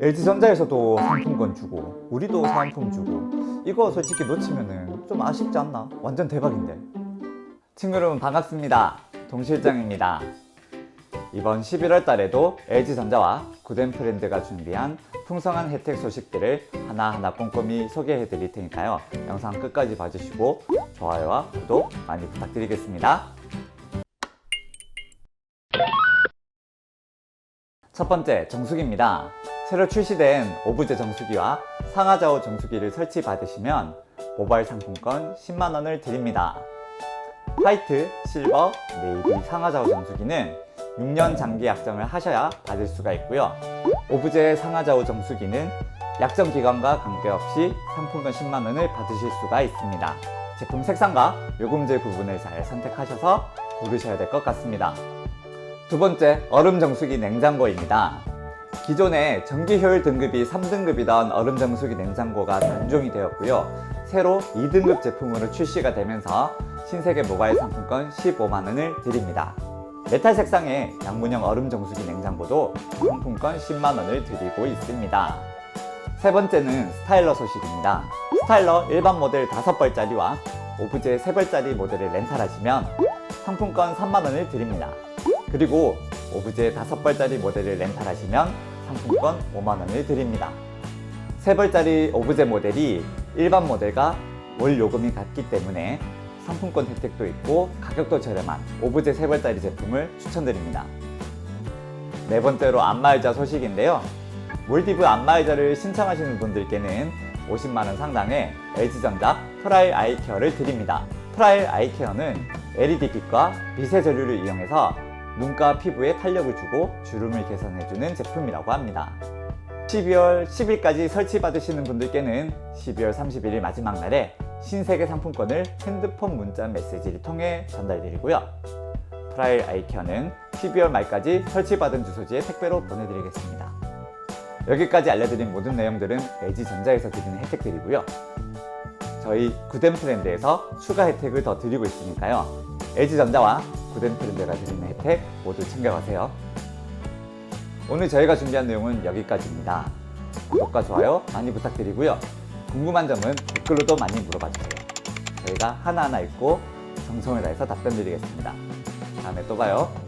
LG전자에서도 상품권 주고 우리도 사은품 주고 이거 솔직히 놓치면은 좀 아쉽지 않나? 완전 대박인데. 친구 여러분 반갑습니다. 동실장입니다. 이번 11월 달에도 LG전자와 구덴프렌드가 준비한 풍성한 혜택 소식들을 하나하나 꼼꼼히 소개해 드릴 테니까요. 영상 끝까지 봐주시고 좋아요와 구독 많이 부탁드리겠습니다. 첫 번째 정수기입니다. 새로 출시된 오브제 정수기와 상하좌우 정수기를 설치 받으시면 모바일 상품권 10만 원을 드립니다. 화이트, 실버, 네이비 상하좌우 정수기는 6년 장기 약정을 하셔야 받을 수가 있고요. 오브제 상하좌우 정수기는 약정 기간과 관계없이 상품권 10만 원을 받으실 수가 있습니다. 제품 색상과 요금제 부분을 잘 선택하셔서 고르셔야 될 것 같습니다. 두 번째, 얼음 정수기 냉장고입니다. 기존에 전기 효율 등급이 3등급이던 얼음 정수기 냉장고가 단종이 되었고요. 새로 2등급 제품으로 출시가 되면서 신세계 모바일 상품권 15만 원을 드립니다. 메탈 색상의 양문형 얼음 정수기 냉장고도 상품권 10만 원을 드리고 있습니다. 세 번째는 스타일러 소식입니다. 스타일러 일반 모델 5벌짜리와 오브제 3벌짜리 모델을 렌탈하시면 상품권 3만 원을 드립니다. 그리고 오브제 5벌짜리 모델을 렌탈하시면 상품권 5만 원을 드립니다. 3벌짜리 오브제 모델이 일반 모델과 월 요금이 같기 때문에 상품권 혜택도 있고 가격도 저렴한 오브제 3벌짜리 제품을 추천드립니다. 네 번째로 안마의자 소식인데요. 몰디브 안마의자를 신청하시는 분들께는 50만원 상당의 LG전자 프라일 아이케어를 드립니다. 프라일 아이케어는 LED빛과 빛의 전류를 이용해서 눈과 피부에 탄력을 주고 주름을 개선해주는 제품이라고 합니다. 12월 10일까지 설치받으시는 분들께는 12월 31일 마지막 날에 신세계 상품권을 핸드폰 문자 메시지를 통해 전달드리고요. 프라일 아이케어는 12월 말까지 설치받은 주소지에 택배로 보내드리겠습니다. 여기까지 알려드린 모든 내용들은 LG전자에서 드리는 혜택들이고요. 저희 구덴 프렌드에서 추가 혜택을 더 드리고 있으니까요. LG전자와 구덴프렌드가 드리는 혜택 모두 챙겨가세요. 오늘 저희가 준비한 내용은 여기까지입니다. 구독과 좋아요 많이 부탁드리고요. 궁금한 점은 댓글로도 많이 물어봐 주세요. 저희가 하나하나 읽고 정성을 다해서 답변 드리겠습니다. 다음에 또 봐요.